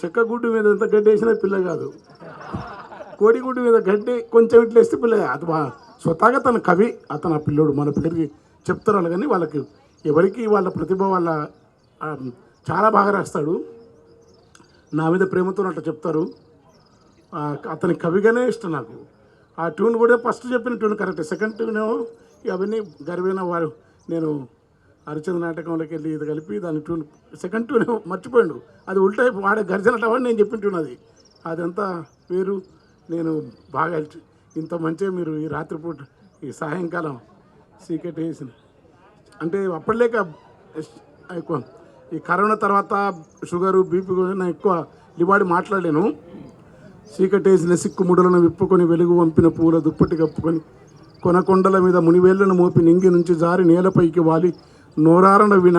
చెక్క గుడ్డు మీద ఎంత గడ్డి వేసినా పిల్ల కాదు. కోడిగుడ్డు మీద గడ్డి కొంచెం ఇట్లా వేస్తే పిల్ల అది స్వతహాగా తన కవి అతను ఆ పిల్లోడు. మన పిల్లలకి చెప్తారు వాళ్ళు కానీ వాళ్ళకి ఎవరికి వాళ్ళ ప్రతిభ వాళ్ళ చాలా బాగా రాస్తాడు. నా మీద ప్రేమతో అట్లా చెప్తారు. అతని కవిగానే ఇష్టం నాకు. ఆ ట్యూన్ కూడా ఫస్ట్ చెప్పిన ట్యూన్ కరెక్ట్. సెకండ్ ట్యూన్ అవన్నీ గర్వైన వారు. నేను హరిచంద్ర నాటకంలోకి వెళ్ళి ఇది కలిపి దాని ట్యూన్ సెకండ్ ట్యూన్ మర్చిపోయాడు. అది ఉల్టా వాడే గర్జన నేను చెప్పిన ట్యూన్ అది. అదంతా వేరు. నేను బాగా ఇంత మంచిగా మీరు ఈ రాత్రిపూట ఈ సాయంకాలం సీక్రెట్ వేసిన. అంటే అప్పటిలేక ఎక్కువ. ఈ కరోనా తర్వాత షుగరు బీపీ నేను ఎక్కువ లివాడి మాట్లాడలేను. చీకటేసిన సిక్కు ముడలను విప్పుకొని వెలుగు వంపిన పూల దుప్పటి కప్పుకొని కొనకొండల మీద మునివేళ్ళను మోపి నింగి నుంచి జారి నేలపైకి వాలి. నోరారణ విన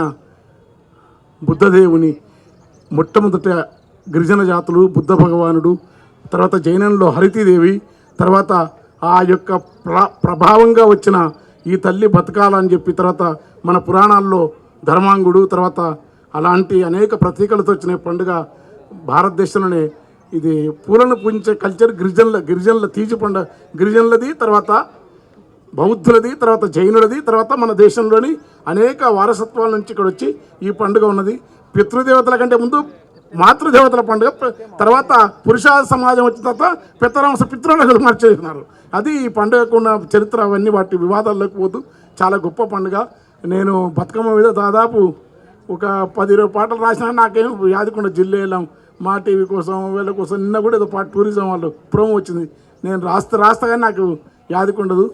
బుద్ధదేవుని మొట్టమొదట గిరిజన జాతులు బుద్ధ భగవానుడు తర్వాత జైనంలో హరితీదేవి తర్వాత ఆ యొక్క ప్ర ప్రభావంగా వచ్చిన ఈ తల్లి బతకాలని చెప్పి తర్వాత మన పురాణాల్లో ధర్మాంగుడు తర్వాత అలాంటి అనేక ప్రతీకలతో వచ్చిన పండుగ భారతదేశంలోనే. ఇది పూలను పూజించే కల్చర్ గిరిజనుల గిరిజనుల తీజు పండుగ గిరిజనులది తర్వాత బౌద్ధులది తర్వాత జైనులది తర్వాత మన దేశంలోని అనేక వారసత్వాల నుంచి ఇక్కడ వచ్చి ఈ పండుగ ఉన్నది. పితృదేవతల కంటే ముందు మాతృదేవతల పండుగ తర్వాత పురుష సమాజం వచ్చిన తర్వాత పితరాంశ పితృలకు మార్చేస్తున్నారు. అది ఈ పండుగకు ఉన్న చరిత్ర అవన్నీ వాటి వివాదాల్లోకి పోదు. చాలా గొప్ప పండుగ. నేను బతుకమ్మ మీద దాదాపు ఒక పది ఇరవై పాటలు రాసినా నాకేం యాదకుండా వెళ్ళాం. మా టీవీ కోసం వీళ్ళ కోసం నిన్న కూడా ఏదో పాట టూరిజం వాళ్ళు ప్రోమో వచ్చింది. నేను రాస్తా రాస్తా కానీ నాకు యాదకుండదు.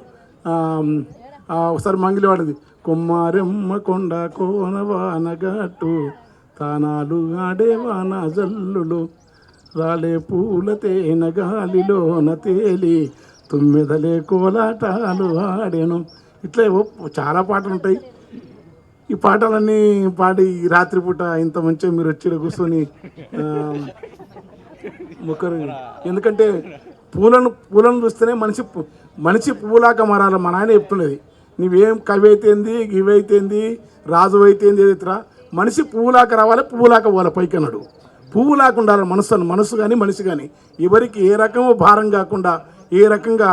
ఒకసారి మంగిలి వాడింది. కొమ్మారెమ్మ కొండ కోనవానగట్టు తానాలు ఆడేవాన జల్లులు రాలే పూల తేన గాలిలోన తేలి తుమ్మిదలే కోలాటాలు ఆడేను. ఇట్లా చాలా పాటలు ఉంటాయి ఈ పాటలన్నీ పాడి ఈ రాత్రిపూట ఇంత మంచిగా మీరు వచ్చి కూర్చొని ఒకరు ఎందుకంటే పూలను పూలను చూస్తేనే మనిషి మనిషి పువ్వులాగా మారాలి. మా నాయన చెప్తున్నది. నువ్వేం కవి అయితేంది గివి అయితేంది రాజు అయితేంది ఏదైతేరా మనిషి పువ్వులాగా రావాలి పువ్వులాగా పోవాలి పైకి అన్నాడు పువ్వులాగా ఉండాలి మనసు మనసు కానీ మనిషి కానీ ఎవరికి ఏ రకము భారం కాకుండా ఏ రకంగా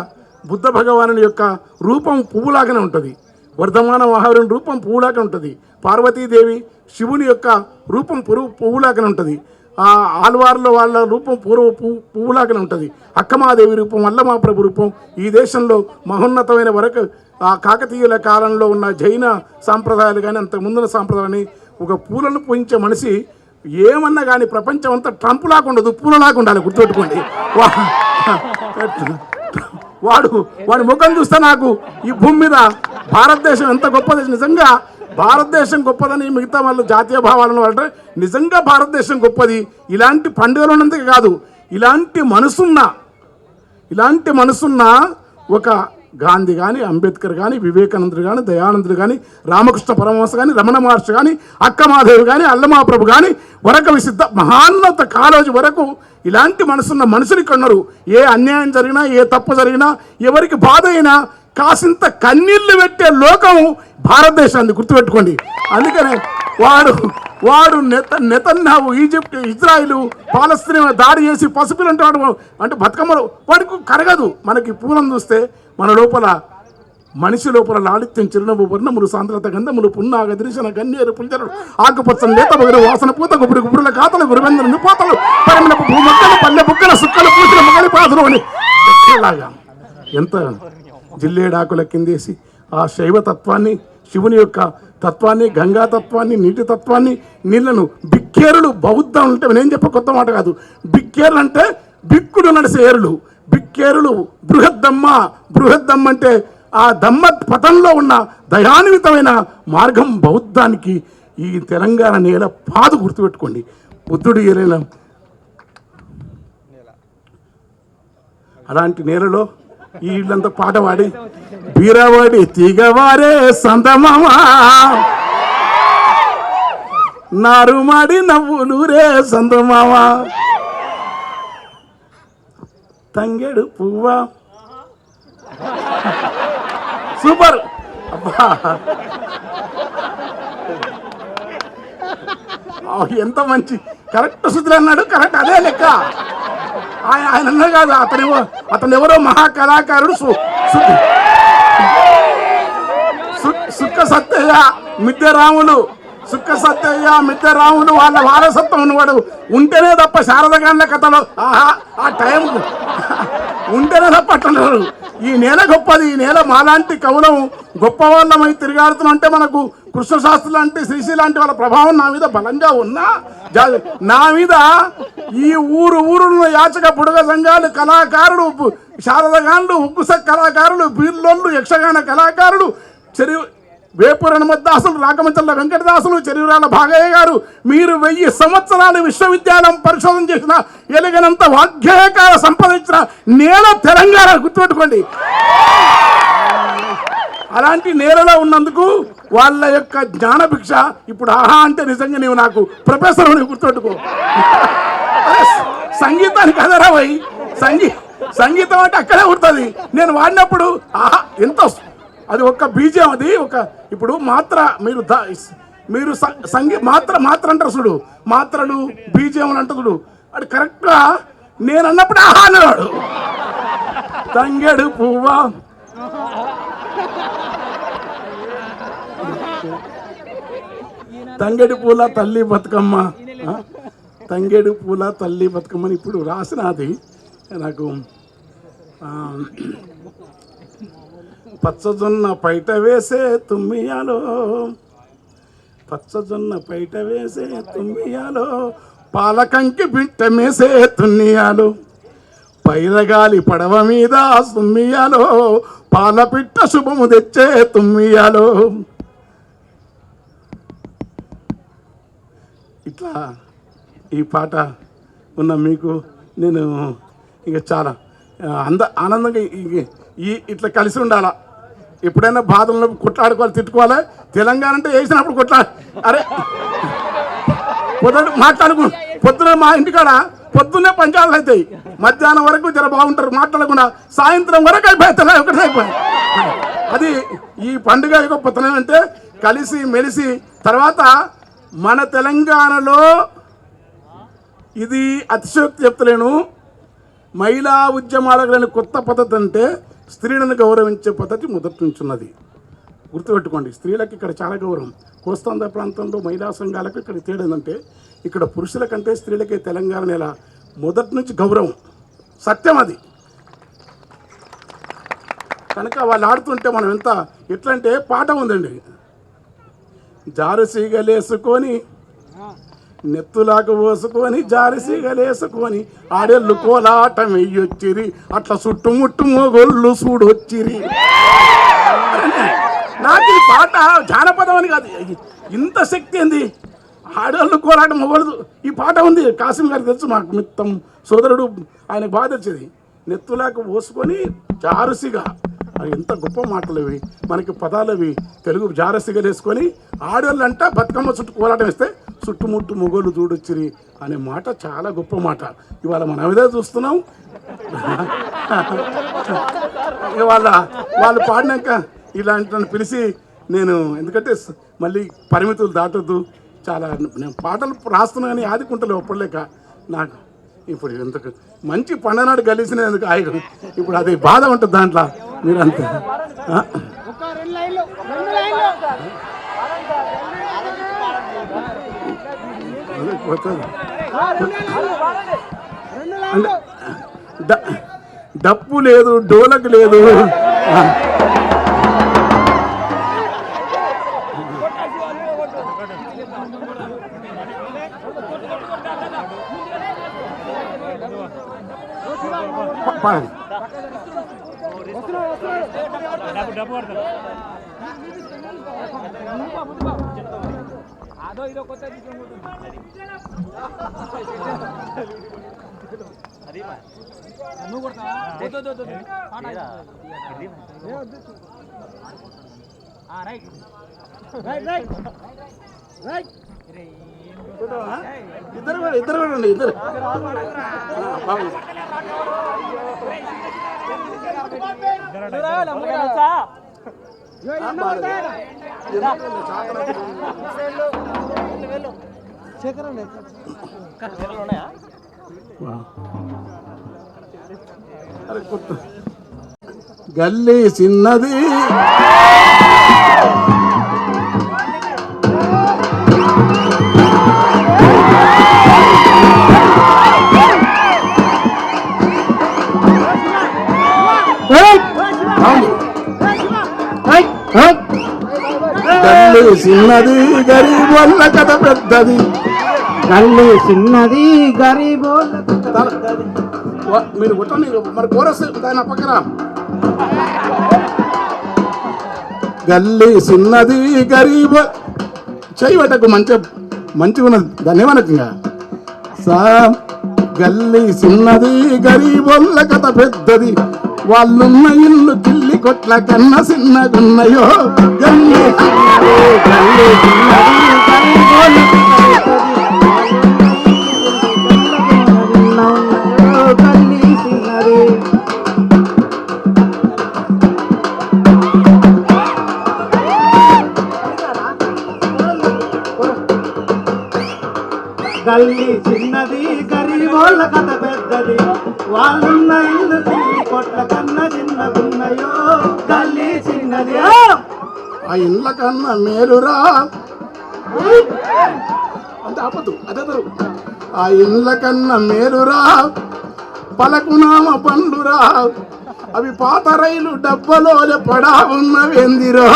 బుద్ధ భగవానుని యొక్క రూపం పువ్వులాగానే ఉంటుంది. వర్ధమాన మహావీరుని రూపం పువ్వులాగా ఉంటుంది. పార్వతీదేవి శివుని యొక్క రూపం పురుగు పువ్వులాగానే ఉంటుంది. ఆల్వార్లో వాళ్ళ రూపం పూర్వ పువ్వు పువ్వులాగానే ఉంటుంది. అక్కమాదేవి రూపం అల్లమా ప్రభు రూపం. ఈ దేశంలో మహోన్నతమైన వరకు ఆ కాకతీయుల కాలంలో ఉన్న జైన సాంప్రదాయాలు కానీ అంత ముందున్న సాంప్రదాయాన్ని ఒక పూలను పూజించే మనిషి ఏమన్నా కానీ ప్రపంచం అంతా ట్రంప్ లాగా ఉండదు పూలలాగా ఉండాలి. గుర్తుపెట్టుకోండి. వాడు వాడి ముఖం చూస్తే నాకు ఈ భూమి మీద భారతదేశం ఎంత గొప్పది నిజంగా భారతదేశం గొప్పదని మిగతా వాళ్ళు జాతీయ భావాలను అంటే నిజంగా భారతదేశం గొప్పది. ఇలాంటి పండుగలు ఉన్నందుకు కాదు ఇలాంటి మనసున్న ఇలాంటి మనసున్న ఒక గాంధీ కానీ అంబేద్కర్ కానీ వివేకానందుడు కానీ దయానందుడు కానీ రామకృష్ణ పరమహంస కానీ రమణ మహర్షి కానీ అక్కమాదేవి కానీ అల్లమాప్రభు కానీ వరక విసిద్ధ మహాన్నత కాలేజీ వరకు ఇలాంటి మనసున్న మనుషులు ఇక్కడ ఉన్నారు ఏ అన్యాయం జరిగినా ఏ తప్పు జరిగినా ఎవరికి బాధ అయినా కాసింత కన్నీళ్ళు పెట్టే లోకం భారతదేశాన్ని గుర్తుపెట్టుకోండి. అందుకనే వాడు వాడు నెత నెతన్యావు ఈజిప్ట్ ఇజ్రాయిల్ పాలస్తీన్ దాడి చేసి పసుపులు అంటాడు అంటే బతుకమ్మలు వాడికి కరగదు. మనకి పూలం చూస్తే మన లోపల మనిషి లోపల లాలిత్యం చిరునవ్వు వర్ణములు సాంద్రత గంధములు పున్నాగ దృశన గన్నేరు పుంజరుడు ఆకుపచ్చని లేత బగరు వాసన పూత గుబురు గుబురుల కాతలు గురువెందరు నిపోతలు పరిమినపు భూమక్కలు పల్లె బుక్కల సుక్కలు పూసిన మగలి పాదులు అని ఎంత జిల్లేడాకుల కిందేసి ఆ శైవ తత్వాన్ని శివుని యొక్క తత్వాన్ని గంగా తత్వాన్ని నీటి తత్వాన్ని నీళ్ళను బిక్కేరులు బౌద్ధం అంటే నేను చెప్ప కొత్త మాట కాదు. బిక్కేరులు అంటే బిక్కుడు నడిసే ఏరులు. బిక్కేరులు బృహద్దమ్మ. బృహద్దమ్మ అంటే ఆ దమ్మ పథంలో ఉన్న దయాన్వితమైన మార్గం బౌద్ధానికి ఈ తెలంగాణ నేల పాదు గుర్తుపెట్టుకోండి. బుద్ధుడు ఏలైన అలాంటి నేలలో ఈ ఇల్లంతా పాట పాడి బీరవాడి తీగవారే సందమామా నారుమాడి నవ్వులు రే సందమామా తంగెడు పువ్వా సూపర్ అబ్బా ఆ, ఎంత మంచి కరెక్ట్ శృతులు అన్నాడు కరెక్ట్ అదే లెక్క ఆయన ఆయన అన్నాడు కాదు అతను అతను ఎవరో మహా కళాకారుడు సు- సు- సుక్క సత్యయ్య మిద్దె రాములు సుక్క సత్యయ్య మిద్దె రాములు వాళ్ళ వారసత్వం ఉన్నవాడు. ఉంటేనే తప్ప శారదగాండ కథలు కథలో ఆహా ఆ టైం ఉంటేనే తప్ప అంటున్నారు ఈ నేల గొప్పది ఈ నేల మాలాంటి కవులం గొప్ప వాళ్ళమై తిరిగాడుతున్నాం అంటే మనకు కృష్ణశాస్త్రి లాంటి శ్రీశ్రీ లాంటి వాళ్ళ ప్రభావం నా మీద బలంగా ఉన్నా నా మీద ఈ ఊరు ఊరున్న యాచక బుడగ సంఘాలు కళాకారుడు ఉప్పు- శారదగాండ్లు కళాకారులు బీర్లోళ్ళు యక్షగాన కళాకారులు చెరువు వేపురణమద్దాసులు హనుమద్దాసులు వెంకటదాసులు చెరువురాల భాగయ్య గారు మీరు వెయ్యి సంవత్సరాలు విశ్వవిద్యాలయం పరిశోధన చేసిన ఎలిగినంత వాగ్గేయకాల సంపాదించిన నేల తెలంగాణ గుర్తుపెట్టుకోండి. అలాంటి నేలలో ఉన్నందుకు వాళ్ళ యొక్క జ్ఞానభిక్ష ఇప్పుడు ఆహా అంటే నిజంగా నీవు నాకు ప్రొఫెసర్ అని గుర్తుపెట్టుకో సంగీతానికి అదరా సంగీ సంగీతం అంటే అక్కడే ఉంటుంది నేను వాడినప్పుడు ఆహా ఎంత అది ఒక బీజం అది ఒక ఇప్పుడు మాత్ర మీరు ద- మీరు సంగీ మాత్ర మాత్ర అంటారు చూడు. మాత్రలు బీజం అంటారు చూడు. అది కరెక్ట్గా నేను అన్నప్పుడు ఆహా అన్నాడు. తంగెడు పువ్వా. తంగడి పూల తల్లి బతుకమ్మ ఆ? పూల తల్లి బతుకమ్మని ఇప్పుడు రాసినది నాకు పచ్చజొన్న పైట వేసే తుమ్మియాలో పచ్చజొన్న పైట వేసే తుమ్మియాలో పాలకంకి బిట్ట మేసే తున్నియాలు పైరగాలి పడవ మీద సుమ్మియాలో పాలపిట్ట శుభము తెచ్చే తుమ్మియాలో. ఇట్లా ఈ పాట ఉన్న మీకు నేను ఇక చాలా అంద ఆనందంగా ఈ- ఈ ఇట్లా కలిసి ఉండాలా. ఎప్పుడైనా బాధలను కొట్లాడుకోవాలి తిట్టుకోవాలి? తెలంగాణ అంటే వేసినప్పుడు కొట్లా అరే పొద్దున మాట్లాడుకు పొద్దున మా ఇంటికాడ పొద్దున్నే పంచాలు అవుతాయి. మధ్యాహ్నం వరకు జర బాగుంటారు. మాట్లాడకుండా సాయంత్రం వరకు అయిపోతాయి ఒకటే అయిపోయి. అది ఈ పండుగ గొప్పతనం అంటే కలిసి మెలిసి తర్వాత మన తెలంగాణలో ఇది అతిశయోక్తి చెప్తలేను. మహిళా ఉద్యమాలకు కొత్త పద్ధతి అంటే స్త్రీలను గౌరవించే పద్ధతి మొదటి నుంచి ఉన్నది. గుర్తుపెట్టుకోండి. స్త్రీలకు ఇక్కడ చాలా గౌరవం. కోస్తాంధ్ర ప్రాంతంలో మహిళా సంఘాలకు ఇక్కడ తేడా ఏంటంటే ఇక్కడ పురుషుల కంటే స్త్రీలకే తెలంగాణ నెల మొదటి నుంచి గౌరవం. సత్యం అది. కనుక వాళ్ళు ఆడుతుంటే మనం ఎంత ఎట్లా అంటే పాట ఉందండి. జారు సీగలేసుకొని నెత్తులాగా పోసుకొని జారి సీగలేసుకొని ఆడెళ్ళు కోలాటం వెయ్యొచ్చిరి అట్లా చుట్టుముట్టు మొగోళ్ళు చూడొచ్చిరి నాకు ఈ పాట జానపదం అని కాదు. ఇంత శక్తి ఏంది? ఆడవాళ్ళు కోరాటం అవ్వదు ఈ పాట ఉంది. కాసిం గారికి తెలుసు మాకు మిత్తం సోదరుడు. ఆయన బాధ వచ్చేది నెత్తులాగా పోసుకొని జారుసిగా. ఎంత గొప్ప మాటలు ఇవి. మనకి పదాలు అవి తెలుగు జారసిగా వేసుకొని ఆడవాళ్ళు అంట బతుకమ్మ చుట్టూ కోలాటం వేస్తే చుట్టుముట్టు మొగోళ్ళు చూడొచ్చిరి అనే మాట చాలా గొప్ప మాట. ఇవాళ మనం అదే చూస్తున్నాం. ఇవాళ వాళ్ళు పాడినాక ఇలాంటి నన్ను పిలిచి నేను ఎందుకంటే మళ్ళీ పరిమితులు దాటొద్దు. చాలా నేను పాటలు రాస్తున్నా కానీ ఆదుకుంటలే ఒప్పలేక. నాకు ఇప్పుడు ఎందుకు మంచి పండనాడు కలిసినందుకు ఆయన ఇప్పుడు అది బాధ ఉంటుంది దాంట్లో. డ- డప్పు లేదు డోలకు లేదు. పాడండి. అదో ఇదో కొత్త నువ్వు. ఆ, రైట్ రైట్ రైట్ రైట్? ఇద్దరు కూడా ఇద్దరు కూడా ఉండి ఇద్దరు ఆ, బాగుంది. చిన్నది గరీబ్ వల్ల కథ పెద్దది. గల్లి చిన్నది గరీబోళ్ళ వా- మీరు కొట్టండి మరి కోరస్ దాని పక్కన. గల్లీ చిన్నది గరీబ్ చేయబట్టకు మంచి మంచిగా ఉన్నది. ఇంకా? సా గల్లీ చిన్నది గరీబొల్ల కథ పెద్దది. వాళ్ళున్న ఇల్లు కిల్లి కొట్ల కన్నా చిన్నగున్నయో. గల్లీ తల్లి చిన్నది గరీబోళ్ళ గల్లి కథ పెద్దది. వాళ్ళున్న ఇల్లు తిరిగి కొట్ల కన్నా చిన్నగున్నయో తల్లి చిన్నది. ఆ! ఇండ్ల కన్నా మేలురా అంటే ఆపదు అదే తరు. ఆ ఇండ్ల కన్నా మేలురా పలకునామ పండురా అవి పాత రైలు డబ్బలో పడా ఉన్నవేందిరో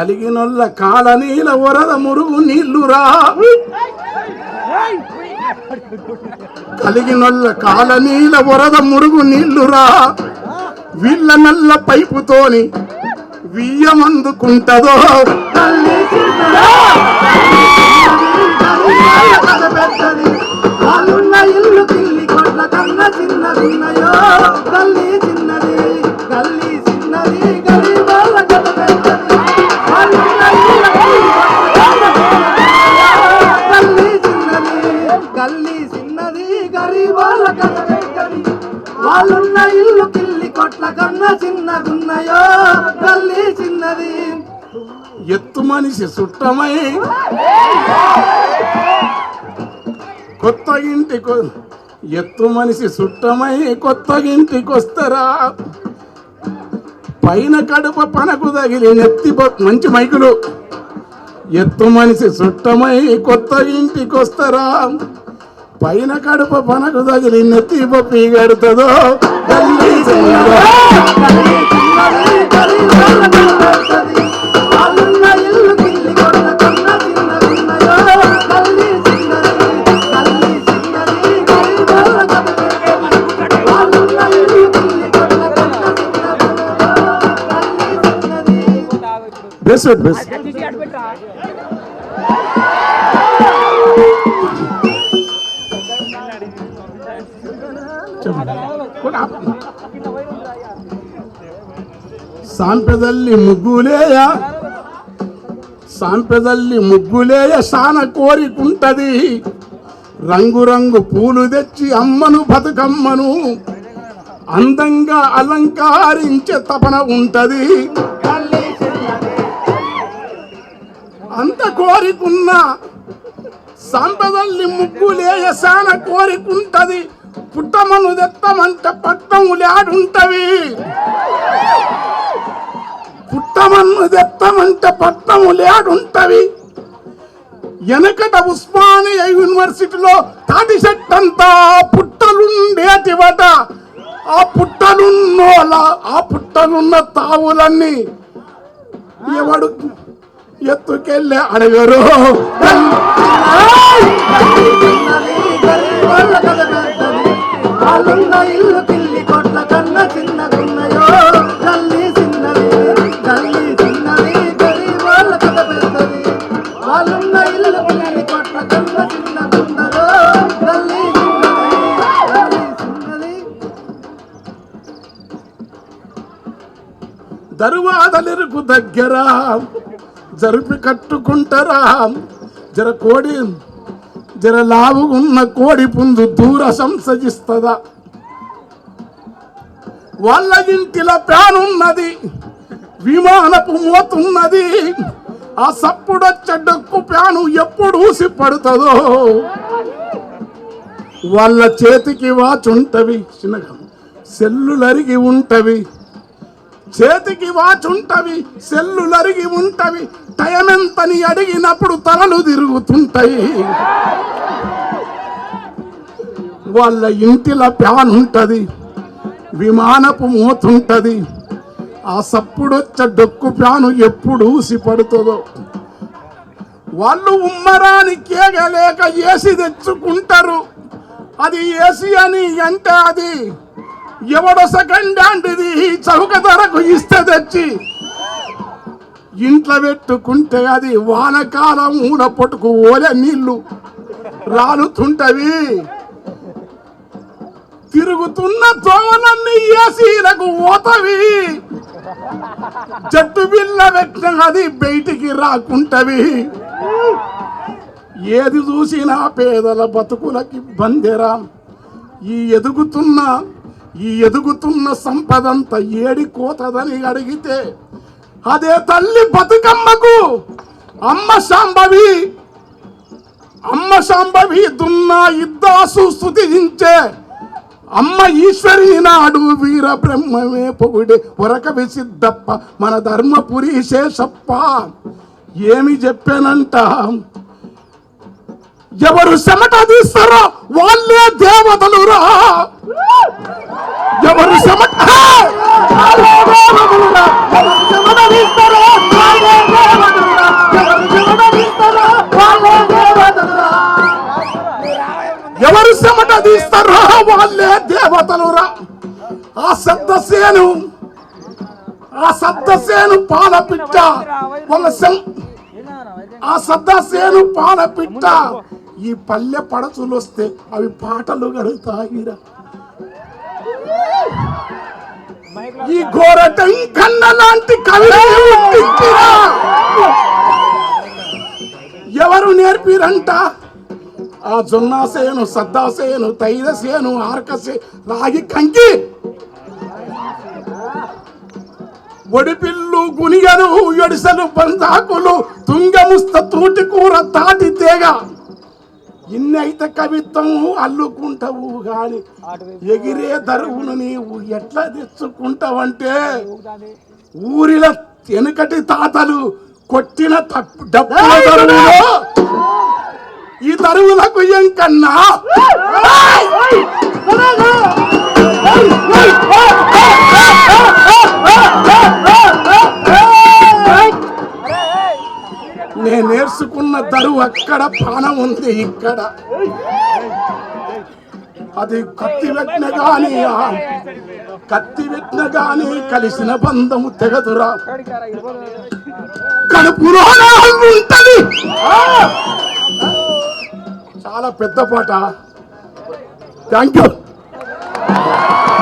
కలిగినొల్ల కాలనీల వరద మురుగు నీళ్ళురా. కలిగినొల్ల కాలనీల వరద మురుగు నీళ్ళురా. వీళ్ళ నల్ల పైపుతోని వియ్యమందుకుంటదో. చిన్న చిన్నదా తల్లి చిన్న వాళ్ళున్న ఇల్లు కిల్లి కొట్ల కన్నా చిన్నగున్నయో గల్లి చిన్నది. ఎత్తు మనిషి సుట్టమై కొత్త ఇంటికి ఎత్తు మనిషి సుట్టమై కొత్త ఇంటికి వస్తారా పైన కడుప పనకు తగిలి నెత్తి మంచి మైకులు. ఎత్తు మనిషి సుట్టమై కొత్త ఇంటికి వస్తారా పైన కడుప పనకు తగిలి నెత్తి బొప్పి గడుతుందో గల్లీ చిన్నదో. సాంప్రదల్లి ముగ్గులేయ. సాంప్రదల్లి ముగ్గులేయ సాన కోరికుంటది. రంగురంగు పూలు తెచ్చి అమ్మను బతుకమ్మను అందంగా అలంకరించే తపన ఉంటది. అంత కోరికున్న సాంప్రదల్లి ముగ్గులేయ సాన కోరికుంటది. పుట్టమను తెత్తమంట పట్టములాడుంటవి పుట్టమన్ను పట్టము లేడుంటవి. వెనకట ఉస్మానియా యూనివర్సిటీలో తాటి చెట్టంతా పుట్టలుండేటివట. ఆ పుట్టలున్నోల ఆ పుట్టలున్న తావులన్నీ ఎవడు ఎత్తుకెళ్ళి అడగరు. దగ్గర. జరిపి కట్టుకుంటారా. జర కోడి జర లావుగున్న కోడి పుందు దూర సంసజిస్తుందా? వాళ్ళ ఇంటిలో ప్యానున్నది విమానపు మోతున్నది. ఆ సప్పుడొచ్చ డొక్కు ప్యాను ఎప్పుడు ఊసి పడుతుందో వాళ్ళ చేతికి వాచుంటవి చిన్నగా సెల్లులరిగి ఉంటవి. చేతికి వాచ్ ఉంటవి సెల్లులు సెల్లులరిగి ఉంటవి టైం అడిగినప్పుడు తలలు తిరుగుతుంటాయి. వాళ్ళ ఇంటిలో ప్యాన్ ఉంటుంది విమానపు మూతుంటుంది. ఆ సప్పుడొచ్చ డొక్కు ప్యాను ఎప్పుడు ఊసి పడుతుందో వాళ్ళు ఉమ్మరాని కేగలేక ఏసి తెచ్చుకుంటారు. అది ఏసీ అని అంటే అది ఎవడో సెకండ్ హ్యాండ్ది చౌక ధరకు ఇస్తే తెచ్చి. ఇంట్లో పెట్టుకుంటే అది వానకాలం ఊన పొట్టుకు ఓలే నీళ్ళు రాలుతుంటవి. తిరుగుతున్న దోమలన్నీ ఏసీలకు ఓతవి. జట్టు బిల్ల పెట్టిన అది బయటికి రాకుంటవి. ఏది చూసినా పేదల బతుకులకి బందెరా. ఈ ఎదుగుతున్న ఈ ఎదుగుతున్న సంపదంతా ఏడి కోతదని అడిగితే అదే తల్లి బతుకమ్మకు అమ్మ శాంభవి అమ్మ శాంభవి దున్న ఇద్దాసు స్థుతించే అమ్మ ఈశ్వరి నాడు వీర బ్రహ్మమే పొగుడే వరక విసిద్దప్ప మన ధర్మపురి శేషప్ప. ఏమి చెప్పానంట? ఎవరు చెమట తీస్తారో వాళ్ళే దేవతలు రా ఎవరు చెమట దేవతలురా. ఎవరు చెమట తీస్తారో వాళ్ళే దేవతలురా. ఎవరు ఎవరు దేవతలురా. ఆ శబ్దసేను ఆ శబ్దసేను పాల పిట్ట వాళ్ళ ఆ సద్దసేను పాల పిట్ట. ఈ పల్లె పడచులు వస్తే అవి పాటలు గడుగుతాయిరా ఈ ఘోరటం కన్న లాంటి కవిని ఎవరు నేర్పిరంట? ఆ జొన్నాసేను సద్దాసేను తైరసేను ఆర్కసే రాగి కంకి ఒడిపిల్లు గునిగలు ఎడిసలు బంధాకులు తుంగముస్త తూటి కూర తాటి తేగ. ఇన్ని అయితే కవిత్వం అల్లుకుంటావు గాని ఎగిరే దరువును నీవు ఎట్లా తెచ్చుకుంటావంటే ఊరిల వెనుకటి తాతలు కొట్టిన తప్పు ఈ దరువులకు ఎంకన్నా నేను నేర్చుకున్న దరువు అక్కడ ప్రాణం ఉంది ఇక్కడ. అది కత్తి పెట్టిన గాని కత్తి పెట్టిన గాని కలిసిన బంధము తెగదురా. కడుపులో ఉంటది. చాలా పెద్ద పాట. Thank you